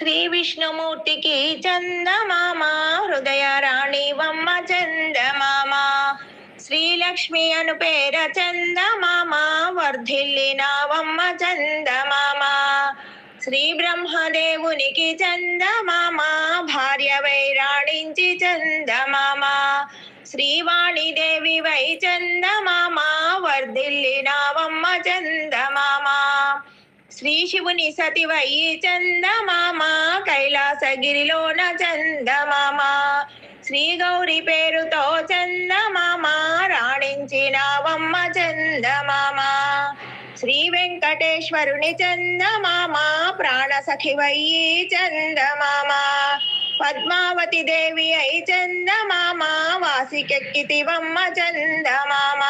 శ్రీ విష్ణుమూర్తికి చందమామ హృదయ రాణివమ్మ చందమామ. శ్రీలక్ష్మి అను పేర చందమామ వర్ధిల్లినావమ్మ చందమామ. శ్రీ బ్రహ్మదేవునికి చందమామ భార్య వై రాణించి చందమామ. శ్రీవాణిదేవి వై చందమామ వర్ధిల్లినావమ్మ చందమామ. శ్రీ శివుని సతివై చందమామ కైలాసగిరిలోన చందమామ. శ్రీ గౌరి పేరుతో చందమామ రాణించినావమ్మ చందమామ. శ్రీ వెంకటేశ్వరుని చందమామ ప్రాణ సఖివయ్యి చందమామ. పద్మావతి దేవి అయి చందమామ వాసికెక్కితివమ్మ చందమామ.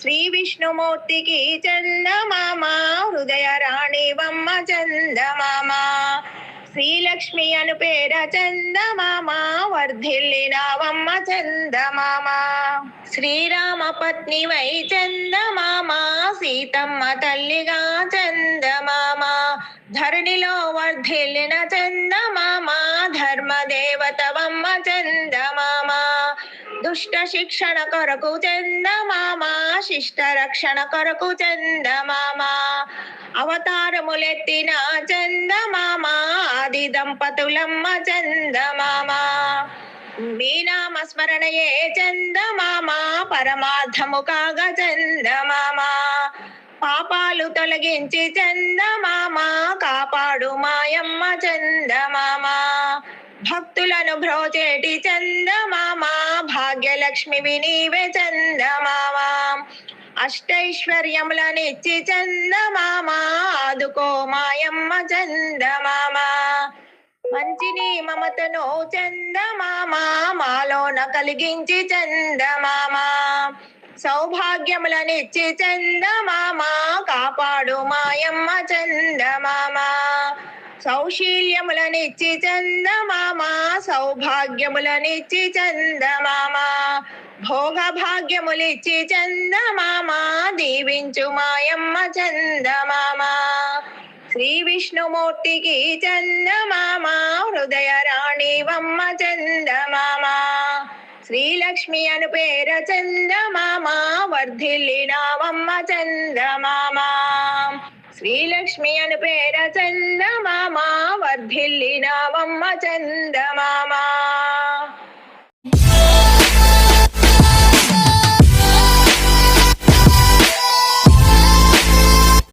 శ్రీ విష్ణుమూర్తికి చందమామ హృదయ రాణివమ్మ చందమామ. శ్రీలక్ష్మి అను పేర చందమామ వర్ధిల్లినావమ్మ చందమామ. శ్రీరామ పత్ని వై చందమామ సీతమ్మ తల్లిగా చందమామ. ధరణిలో వర్ధిల్లిన చందమామ ధర్మదేవతవమ్మ చందమామ. దుష్ట శిక్షణ కొరకు చందమామ శిష్ట రక్షణ కొరకు చందమామ అవతారములెత్తిన చందమామ ఆది దంపతులమ్మ చందమామ మీ నామ స్మరణయే చందమామ పరమార్థము కాగా చందమామ పాపాలు తొలగించి చందమామ కాపాడు మాయమ్మ చందమామ. భక్తులను భ్రోచేటి చందమామ భాగ్యలక్ష్మి వినీవే చందమామ. అష్టైశ్వర్యములనిచ్చి చందమామ ఆదుకో మాయమ్మ చందమామ. మంచిని మమతను చందమామ మాలోన కలిగించి చందమామ. సౌభాగ్యములనిచ్చి చందమామ కాపాడు మాయమ్మ చందమామ. సౌశీల్యములనిచ్చి చందమామ సౌభాగ్యములనిచ్చి చందమామ. భోగ భాగ్యములిచ్చి చందమామ దీవించు మాయమ్మ చందమామ. శ్రీ విష్ణుమూర్తికి చందమామ హృదయ రాణివమ్మ చందమామ. శ్రీలక్ష్మి అను పేర చందమామ వర్ధిల్లినావమ్మ చందమామ. శ్రీలక్ష్మి అను పేర చందమామ వర్ధిల్లినావమ్మ చందమామా.